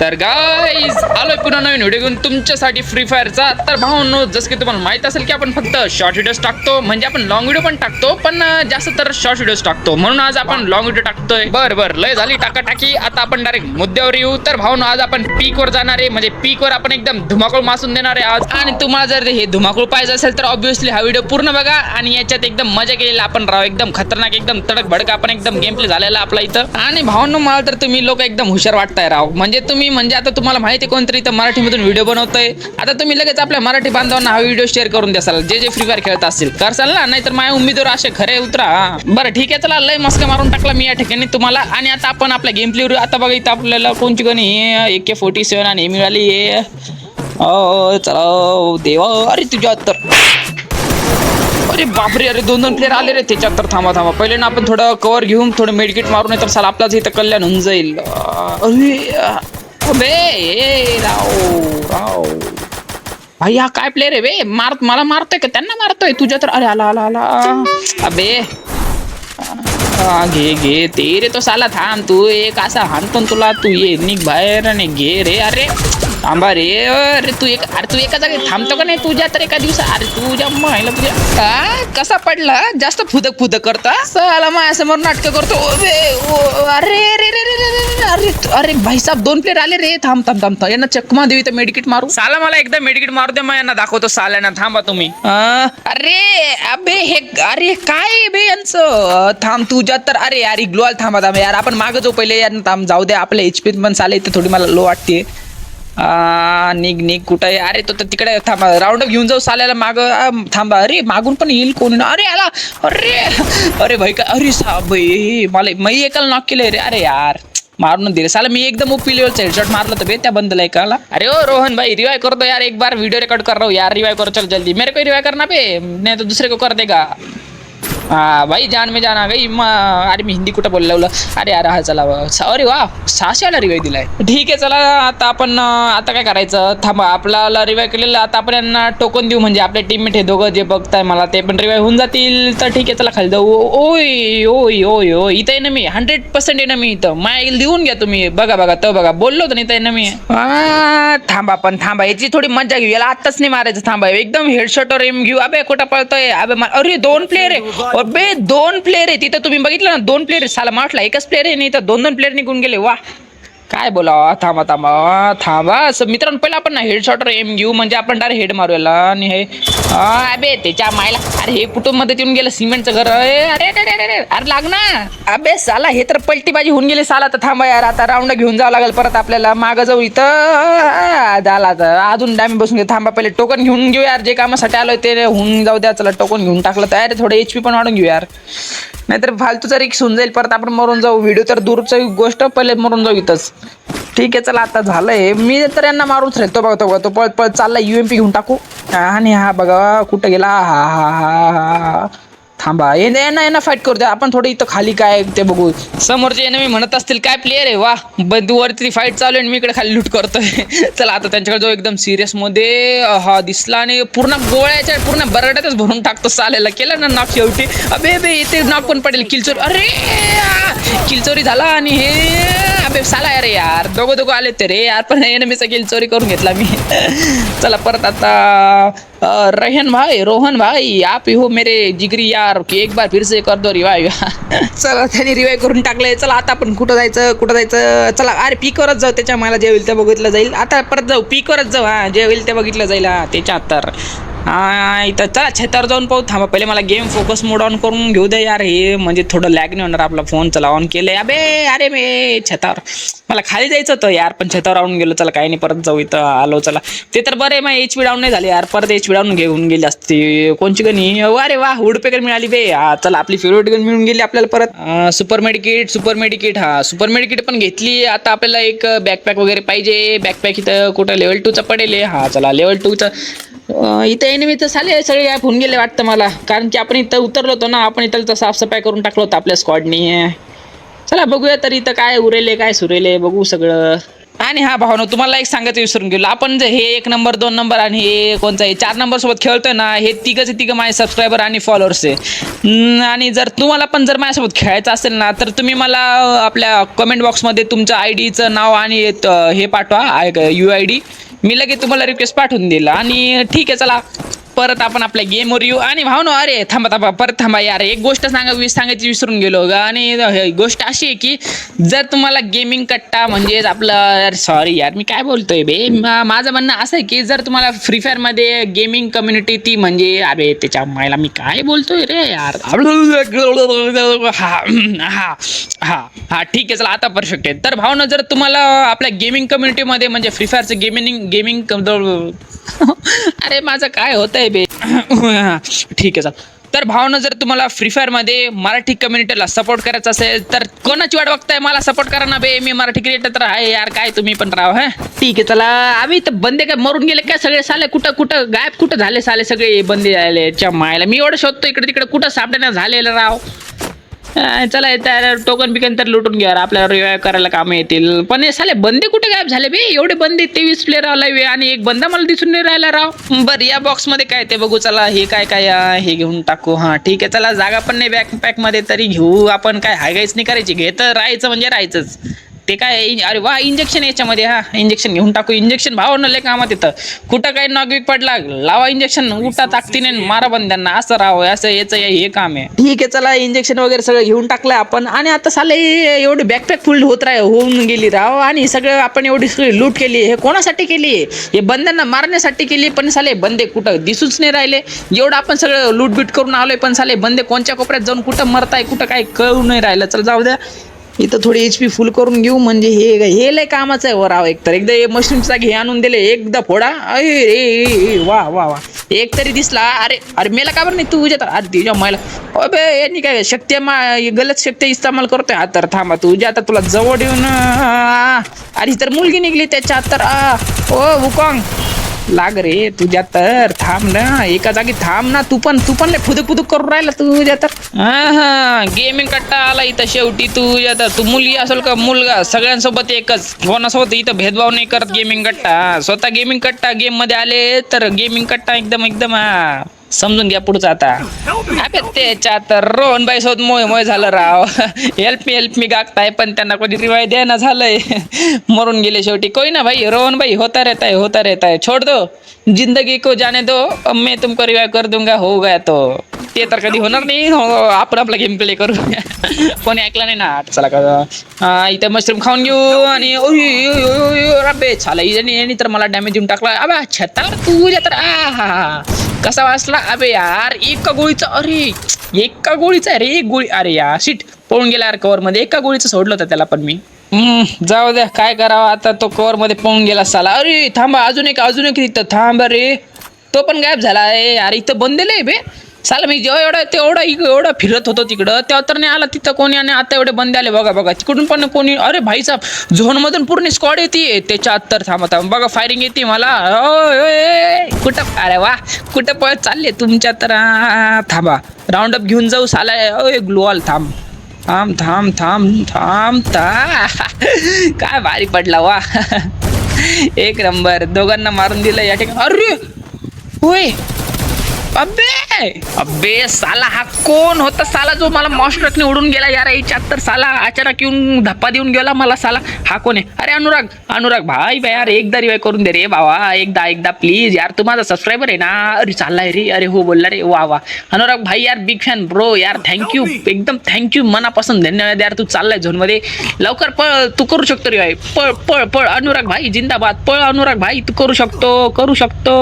तर गाईज आलोय पुन्हा नवीन व्हिडिओ घेऊन. तुमच्यासाठी फ्री फायरचा तर भाऊ जसं की तुम्हाला माहीत असेल की आपण फक्त शॉर्ट व्हिडिओज टाकतो. म्हणजे आपण लॉंग व्हिडिओ पण टाकतो पण जास्त तर शॉर्ट व्हिडिओज टाकतो. म्हणून आज आपण लॉंग व्हिडिओ टाकतोय. बर बर लय झाली टाका टाकी आता आपण डायरेक्ट मुद्द्यावर येऊ. तर भाऊ आज आपण पीक वर जाणार आहे. म्हणजे पीक वर आपण एकदम धुमाकूळ मासून देणार आहे आज. आणि तुम्हाला जर हे धुमाकूळ पाहिजे असेल तर ऑब्विसली हा व्हिडिओ पूर्ण बघा. आणि याच्यात एकदम मजा केलेला आपण राव. एकदम खतरनाक एकदम तडक भडक आपण एकदम गेम प्ले झालेला आपला इथं. आणि भाऊ मला तर तुम्ही लोक एकदम हुशार वाटताय राव. म्हणजे तुम्ही म्हणजे आता तुम्हाला माहिती आहे कोणतरी इथं मराठीमधून व्हिडिओ बनवतोय. आता तुम्ही लगेच आपल्या मराठी बांधवांना हा व्हिडिओ शेअर करून द्याल जे जे फ्री फायर खेळत असतील. करसाल ना नाहीतर माझ्या उमेदवार असे खरे उतरा. बरं ठीक आहे चला लय मस्का मारून टाकला मी या ठिकाणी तुम्हाला. आणि आता आपण आपल्या गेम प्लेवर आता बघा इथं आपल्याला कोणची कोणी हे ए के फोर्टी सेवन आणि मिळाली आहे. अ, चला देवा अरे तुझ्या तर. अरे बापरे अरे दोन दोन प्लेअर आले रे त्याच्यात तर. थांबा थांबा. पहिले ना आपण थोडं कवर घेऊन थोडं मेडकिट मारून तर साला आपलाच इथं कल्याण होऊन जाईल. अरे अबे ए, राव राव. भाई हा काय प्लेअर आहे बे? मार मला मारतोय का? त्यांना मारतोय. तुझ्या तर अरे आला आला आला. अबे. हा, घे घे. ते रे तो साला थांब तू एक असा हाणतो तुला. तू ये निघ बाहेर आणि घे रे. अरे थांबा रे अरे तू एक अरे तू एका जागी थांबतो का नाही? तुझ्या तर एका दिवसा अरे तुझ्या महिला तुझ्या आ, कसा पडला? जास्त फुदक फुदक करता? साला माझ्यासमोर नाटकं करतो. ओ बे, ओ, अरे रे रे रे रे रे रे, अरे अरे भाई साहब दोन प्लेअर आले रे. थांब थांब थांब थांब. यांना चकमा देवी तर मेडिकेट मारू. साला मला एकदा मेडिकेट मारू दे मग यांना दाखवतो साल्याना. थांबा तुम्ही. आ, अरे अबे हे अरे काय बे यांचं? थांब तुझ्या तर अरे यार ग्लोअल थांबा थांबा. यार आपण मागं जाऊ पहिले. यांना थांब जाऊ दे. आपल्या एच पी पण चालेल इथं थोडी मला लो वाटते आ, निघ निघ कुठं आहे अरे तो तर तिकडे थांबा. राऊंड घेऊन जाऊ साल्याला माग. थांबा. अरे मागून पण येईल कोणी अरे आला. अरे अरे भाई का अरे साहेब मला मी एकाला नॉक केलंय रे. अरे यार मारून दिले. साला मी एकदम ओपी लेवलचा हेडशॉट मारला तर बे त्या बंदला एकाला. अरे ओ रोहन भाई रिवाय करतो यार. एक बार वीडियो रिकॉर्ड कर रहा. हूँ यार रिवाय करो. चल जल्दी. मेरे को रिवाय करना पे नहीं तो दूसरे को कर देगा. हा भाई जान में जान आ गई। अरे मी हिंदी कुठं बोललं अरे अरे हा चला अरे वा सहाशेला रिवाय दिलाय. ठीक आहे चला आता आपण आता काय करायचं? थांबा आपल्याला रिवाय केलेलं आता आपण यांना टोकन देऊ म्हणजे आपले टीममेट हे दोघं जे बघताय मला ते पण रिवाय होऊन जातील. तर ठीक आहे चला खाली जाऊ. ओय ओय ओय ओय इथं आहे ना मी हंड्रेड पर्सेंट आहे ना मी इथं. माय लिहून घ्या तुम्ही. बघा बघा तो बघा बोललो होतो नाही इथं आहे ना मी थांबा पण थांबा याची थोडी मजा घेऊ. याला आत्ताच नाही मारायचं थांबा. एकदम हेडशॉटवर एम घेऊ. अबे कुठं पळतोय? अबे अरे दोन प्लेअर आहे. अबे दोन प्लेयर आहे. तिथं तुम्ही बघितलं ना दोन प्लेयर साला माठला एकच प्लेयर आहे नाही तर दोन दोन प्लेयर निघून गेले. वा. काय बोला थांबा थांबा थांबा. असं मित्रांनो पहिला आपण हेडशॉटर एम घेऊ म्हणजे आपण डायरेक्ट हेड मारू आणि हे अबे त्याच्या मायला. अरे हे कुटुंबमध्ये येऊन गेलं? सिमेंटचं घर. अरे अरे अरे अरे लाग ना. अबे साला हे तर पलटीबाजी होऊन गेली. साला तर थांबा यार. आता राऊंड घेऊन जावं लागेल परत आपल्याला. मागं जाऊ इथं. झाला तर. अजून डॅमी बसून घे थांबा पहिले. टोकन घेऊन घेऊ यार. जे कामासाठी आलोय ते होऊन जाऊ द्या. चला टोकन घेऊन टाकलं तर. अरे थोडं एच पी पण वाढून घेऊ यार. नाहीतर फालतूचा रिक्स होऊन जाईल. परत आपण मरून जाऊ. व्हिडिओ तर दूरचा गोष्ट पहिले मरून जाऊ इथंच. ठीक आहे चला आता झालंय. मी तर यांना मारूच राहील. तो बघा तो पळत पळत चालला युएमपी घेऊन टाकू. आणि हा बघा कुठं गेला? हा हा हा हा. थांबा. ये ना यांना फाईट करू द्या. आपण थोडं इथं खाली काय ते बघू. समोरचे एनमी म्हणत असतील काय प्लेअर आहे? वा बंधू वरती फाईट चालू आहे आणि मी इकडे खाली लूट करतोय. चला आता त्यांच्याकडे जाऊ एकदम सिरियसमध्ये. हा दिसला आणि पूर्ण गोळ्याच्या पूर्ण बरड्यातच भरून टाकतो चालेल केलं ना नाक शेवटी? अबे बे इथे नाक पण पडेल. किलचोरी अरे किलचोरी झाला आणि हे अबे साला अरे यार. दोघं दोघं आले ते रे यार. पण एनमीचा किलचोरी करून घेतला मी. चला परत आता. रेहन भाई रोहन भाई आप ही हो मेरे जिगरी यार। की एक बार फिर से कर दो रिवाइव चला त्यांनी रिवाइव करून टाकलंय. चला आता आपण कुठं जायचं कुठं जायचं? चला अरे पीकवरच जाऊ. त्याच्या मला जे होईल ते बघितलं जाईल. आता परत जाऊ. पीकवरच जाऊ. हा जे होईल ते बघितलं जाईल. हा त्याच्या तर. इथं चला छतावर जाऊन पाहू. थांबा पहिले मला गेम फोकस मोड ऑन करून घेऊ दे यार. हे म्हणजे थोडं लॅग नाही होणार आपला फोन चला ऑन केलंय. अबे अरे मे छतावर मला खाली जायचं होतं यार पण छतावर आणून गेलो. चला काही नाही परत जाऊ इथं. आलो चला. ते तर बरं आहे मग एच पी डाऊन नाही झाले यार. परत एच पी डाऊन घेऊन गेली असती. कोणची गणी? अरे वा उडपेकर मिळाली बे. हा चला आपली फेवरेट गण मिळून गेली आपल्याला परत. सुपर मेडिकेट सुपर मेडिकेट हा सुपर मेडिकेट पण घेतली. आता आपल्याला एक बॅकपॅक वगैरे पाहिजे. बॅकपॅक इथं कुठं लेवल टूचा पडेल हा चला लेवल टूचा इथं एनिमी तर सगळे गायब होऊन गेले वाटतं मला. कारण की आपण इथं उतरलो होतो ना आपण इथं साफसफाई करून टाकलो होतं आपल्या स्क्वॉडनी चला बघूया तर इथं काय उरेले काय सुरेले बघू सगळं. आणि हा भावना तुम्हाला एक सांगायचं विसरून गेलो. आपण जे हे एक नंबर दोन नंबर आणि हे कोणता हे चार नंबर सोबत खेळतोय ना हे तिघंचे तिघं माझे सबस्क्रायबर आणि फॉलोअर्स आहे. आणि जर तुम्हाला पण जर माझ्यासोबत खेळायचं असेल ना तर तुम्ही मला आपल्या कमेंट बॉक्समध्ये तुमचं आय डीचं नाव आणि हे पाठवा आय यू आय डी मी लगेच तुम्हाला रिक्वेस्ट पाठवून दिलं आणि ठीक आहे चला. परत आपण आपल्या गेमवर येऊ. आणि भावनो अरे थांबा थांबा परत थांबा यार. एक गोष्ट सांगा वीस सांगायची विसरून गेलो ग. आणि गोष्ट अशी आहे की जर तुम्हाला गेमिंग कट्टा म्हणजेच आपलं सॉरी यार मी काय बोलतोय बे? माझं म्हणणं असं आहे की जर तुम्हाला फ्री फायरमध्ये गेमिंग कम्युनिटी ती म्हणजे अरे त्याच्या मायला मी काय बोलतोय रे यार? हा हा. हा हा ठीक आहे चला आता परफेक्ट आहे तर भावना जर तुम्हाला आपल्या गेमिंग कम्युनिटीमध्ये म्हणजे फ्री फायरचं गेमिंग गेमिंग अरे माझं काय होत आहे बे? ठीक आहे चल. तर भावना जर तुम्हाला फ्री फायरमध्ये मराठी कम्युनिटीला सपोर्ट करायचा असेल तर कोणाची वाट बघताय? मला सपोर्ट करा ना बे. मी मराठी क्रिएटर तर आहे यार. काय तुम्ही पण राव हा? ठीक आहे चला. आम्ही तर बंदे काय मरून गेले काय? सगळे साले कुठं कुठं गायब कुठं झाले साले सगळे बंदे झाले च्या मायला? मी एवढं शोधतो इकडे तिकडे कुठं सापडण्यात झालेलं राव? अं, चला त्या टोकन बिकन तर लुटून घ्या आपल्याला रिवाय करायला कामं येतील. पण हे साले बंदे कुठे गायब झाले बे? एवढे बंदे तेवीस प्लेअर आलाय आणि एक बंदा मला दिसून नाही राहिला राव. बरं या बॉक्समध्ये काय ते बघू चला हे काय काय आहे हे घेऊन टाकू. हा ठीक आहे. चला जागा पण नाही बॅक पॅकमध्ये तरी घेऊ. आपण काय हायगाईच नाही करायची. घेत राहायचं म्हणजे राहायचंच. ते काय अरे वा इंजेक्शन याच्यामध्ये हा इंजेक्शन घेऊन टाकू. इंजेक्शन भाव नले कामात येतं. कुठं काही नॉगविक पडला लावा इंजेक्शन उठा ताकदीने मारा बंद्यांना. असं राहावं असं याचं हे काम आहे. ठीक आहे चला इंजेक्शन वगैरे सगळं घेऊन टाकलं आपण. आणि आता साले एवढी बॅकपॅक फुल होत राह होऊन गेली राव. आणि सगळं आपण एवढी सगळी लूट केली हे कोणासाठी केली? हे बंद्यांना मारण्यासाठी केली पण साले बंदे कुठं दिसूच नाही राहिले. एवढं आपण सगळं लूटबीट करून आलोय पण साले बंदे कोणत्या कोपऱ्यात जाऊन कुठं मरताय कुठं काय कळू नाही राहिलं. चल जाऊ द्या. इथं थोडी एच पी फुल करून घेऊ म्हणजे हे हे लय कामाचं आहे वराव एक तर एकदा हे मशरूमचा घे आणून दिले एकदा फोडा. अरे रे वा वा वा. एक तरी दिसला. अरे अरे मेला का बरं नाही तू उजात अरे तुझ्या मायला. अबे यांनी काय शक्ती मा गलत शक्ती इस्तेमाल करतोय? हा तर थांबा तुझ्या आता तुला जवळ येऊन अरे तर मुलगी निघली त्याच्या तर ओ हुकॉंग लाग रे तुझ्या तर. थांब ना एका जागी थांब ना. तू पण तू पण फुदक फुदक करून राहिला तुझ्या तर. हा गेमिंग कट्टा आला इथं शेवटी तुझ्या तर. तू मुलगी असेल का मुलगा? सगळ्यांसोबत एकच. कोणासोबत इथं भेदभाव नाही करत गेमिंग कट्टा. स्वतः गेमिंग कट्टा गेममध्ये आले तर गेमिंग कट्टा एकदम एकदम हा, समजून घ्या पुढचं आता. अबे त्याच्या तर रोहन बाई सोबत मोय मोय झालं राव. हेल्प मी हेल्प मी गागताय पण त्यांना कोणी रिवाय द्यायना झालंय. मरून गेले शेवटी. कोई ना भाई रोहन भाई होता रहता है होता रहता है. छोड़ दो. जिंदगी को जाने दो. मी तुमको रिवाय कर दूंगा हो गया तो. ते तर कधी होणार नाही. हो आपण आपला गेम प्ले करू. कोणी ऐकलं नाही ना? चला का हा, इथं मशरूम खाऊन घेऊ आणि ओय, अबे छाला याने तर मला डॅमेज देऊन टाकला. अबे छत्ता तू तर आ हा. कसा वाचला? अबे यार एका गोळीचा अरे एका गोळीचा अरे एक गोळी अरे यार शिट पळून गेला यार कवर मध्ये. एका गोळीचं सोडलं होतं त्याला पण मी. जाऊ द्या काय करावं आता तो कवर मध्ये पळून गेला साला. अरे थांबा अजून एक अजून एक तिथं थांबा रे. तो पण गायब झाला. आहे अरे इथं बंदेलं आहे बे. साला मी जेव्हा एवढं तेवढं इक- एवढं फिरत होतो तिकडं तेव्हा तर नाही आला तिथं कोणी आणि आता एवढे बंदे आले. बघा बघा तिकडून पण कोणी अरे भाई साहेब झोनमधून पूर्ण स्क्वॉड येते त्याच्या तर थांबा थांब. बघा फायरिंग येते मला. कुठं अरे वा कुठं पळत चालले तुमच्या तर? थांबा. राऊंड अप घेऊन जाऊ साला. ओय ग्लोअल थांब. थांब थांब थांब थांब था काय भारी पडला वा. एक नंबर. दोघांना मारून दिलं या ठिकाणी. अरे! होय. अबे अबे साला हा कोण होता? साला जो मला मॉस्टरने उडून गेला यार याच्यात तर साला अचानक येऊन धप्पा देऊन गेला मला साला. हा कोण आहे? अरे अनुराग अनुराग भाई भाई यार एकदा रिवाय करून दे रे बाबा. एकदा एकदा प्लीज यार तू माझा सबस्क्रायबर आहे ना? अरे चाललाय रे. अरे हो बोलला रे. वा वा. अनुराग भाई यार बिग फॅन ब्रो यार थँक्यू एकदम थँक्यू मनापासून धन्यवाद यार तू चाललाय झोनमध्ये लवकर पळ तू करू शकतो रे भाई. पळ पळ पळ अनुराग भाई जिंदाबाद. पळ अनुराग भाई तू करू शकतो करू शकतो.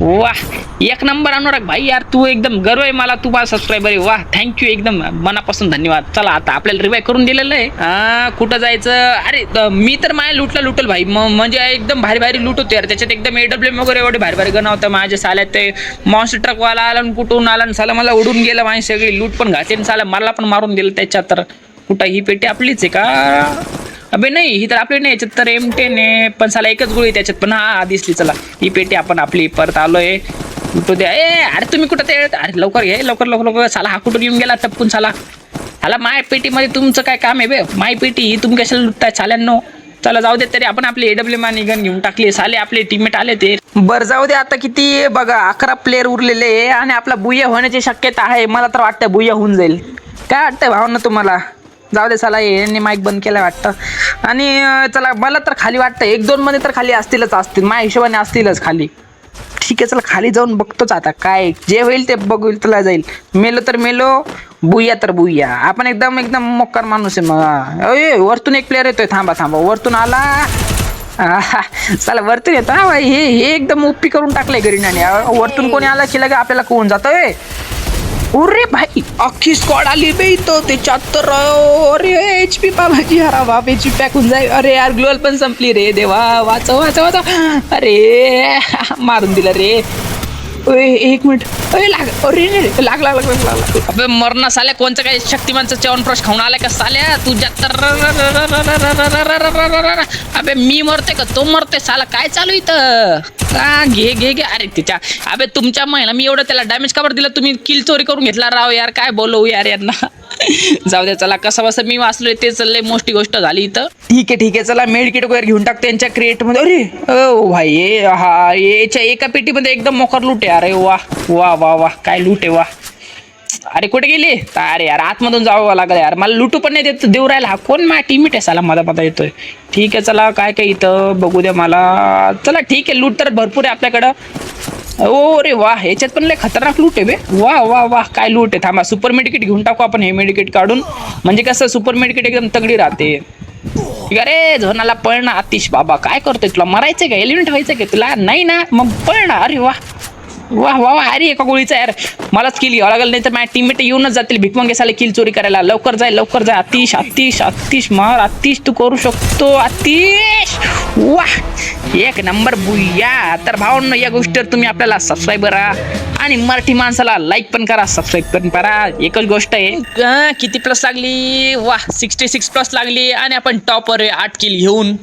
वाह एक नंबर अनुराग भाई यार तू एकदम गर्व आहे मला तू माझा सबस्क्रायबर आहे. वाह थँक्यू एकदम मनापासून धन्यवाद. चला आता आपल्याला रिवाय करून दिलेलं आहे. कुठं जायचं? अरे मी तर माझ्या लुटला लुटल भाई. म्हणजे एकदम भारी भारी लूट होते यार. त्याच्यात एकदम एडब्ल्यू वगैरे एवढे भारी भारी गण होतं. माझ्या साल्यात ते मॉन्स्टर ट्रकवाला आला कुठून आला आणि साला मला उडून गेला. माझी सगळी लूट पण घासेन आणि साला मला पण मारून दिलं त्याच्यात तर. कुठं ही पेटी आपलीच आहे का? अबे नाही ही तर आपली नाही याच्यात तर एम टेन आहे पण साला एकच गोळी त्याच्यात. पण हा दिसली चला. ही पेटी आपण आपली परत आलोय. कुठं द्या ए अरे तुम्ही कुठं ते अरे लवकर घे लवकर लवकर लवकर. साला हा कुठून येऊन गेला टपकून साला. हाला माय पेटीमध्ये तुमचं काय काम आहे बे? माय पेटी ही तुम्ही कशाला लुटताय चाल्यांनो चला जाऊ दे तरी आपण आपले एडब्ल्यू मानी गन घेऊन टाकली साले आपले टीममेट आले ते. बरं जाऊ दे आता किती बघा अकरा प्लेअर उरलेले आणि आपला बुया होण्याची शक्यता आहे. मला तर वाटतं बुया होऊन जाईल. काय वाटतंय भावना तुम्हाला? जाऊ दे चला यांनी माईक बंद केला वाटतं. आणि चला मला तर खाली वाटतं एक दोन मध्ये तर खाली असतीलच असतील. माझ्या हिशोबाने असतीलच खाली. ठीक आहे चला खाली जाऊन बघतोच आता काय जे होईल ते बघू तुला जाईल. मेलो तर मेलो बुया तर बुया. आपण एकदम एकदम मोक्कार माणूस आहे मग. अय, वरतून एक प्लेअर येतोय थांबा थांबा. वरतून आला. चला वरतून येतो. हा हे हे एकदम उप्पी करून टाकलंय गरीनाने वरतून कोणी आला की लगे आपल्याला कोण जातोय अरे भाई अख्खी स्कॉड आली बे इथं त्याच्यात तर अरे एच पी बाबाजी हरा बाप एच पी पॅकून जाईल. अरे यार ग्लोअल पण संपली रे देवा वाचव वाचव वाचव. अरे मारून दिलं रे. एक मिनिट. अरे लाग अरे लाग लाग लाग लाग लाग. अबे मरणा साल्या कोणचं काय शक्तिमानचं चवन खाऊन आलाय का साल्या? तुझ्या तर अबे मी मरते का तो मरते साला काय चालू इथं का घे घे घे अरे तिच्या अबे तुमच्या महिला मी एवढं त्याला डॅमेज कवर दिलं तुम्ही किल चोरी करून घेतला राव यार काय बोलवू यार यांना जाऊ दे चला कसं बसं मी वाचलोय ते चाललंय मोठी गोष्ट झाली इथं. ठीक आहे ठीक आहे चला मेडिकेट वगैरे घेऊन टाकतो त्यांच्या क्रिएटमध्ये अरे ओ भाई ए, हा याच्या एका पेटीमध्ये एकदम मोकर लूट आहे. अरे वा वा वा वा काय लूट आहे वा. अरे कुठे गेली? अरे यार आतमधून जावं लागलं यार. मला लुटू पण नाही देत देऊ राहिला. कोण माझ्या टीमिट आहे साला माझा पता येतोय. ठीक आहे चला काय काय इथं बघू द्या मला. चला ठीक आहे लूट तर भरपूर आहे आपल्याकडं. ओ रे वा ह्याच्यात पण लय खतरनाक लूट आहे बे. वा वा वा काय लूट आहे. थांबा सुपर मेडिकेट घेऊन टाकू आपण हे मेडिकेट काढून. म्हणजे कसं सुपर मेडिकेट एकदम तगडी राहते. अरे झोनाला पळणं आतिश बाबा. काय करतोय तुला? मरायचं का? एलिमेंट व्हायचं का? तुला? नाही ना? मग पळणं. अरे वा. वा वा वा अरे एका गोळीचा यार. मलाच किल घ्यावं लागेल नाही तर माझ्या टीममेट येऊनच जातील. भिकमंगे साले किल चोरी करायला. लवकर जाय लवकर जाय. अतिश अतिश अतिश मार. अतिश तू करू शकतो. अतिश वा! एक नंबर बुया तर भावांनो या गोष्टीवर तुम्ही आपल्याला सबस्क्राईब करा. आणि मराठी माणसाला लाईक पण करा सबस्क्राईब पण करा. एकच गोष्ट आहे. किती प्लस लागली? वा सिक्स्टी सिक्स प्लस लागली. आणि आपण टॉपवर आठ किल घेऊन.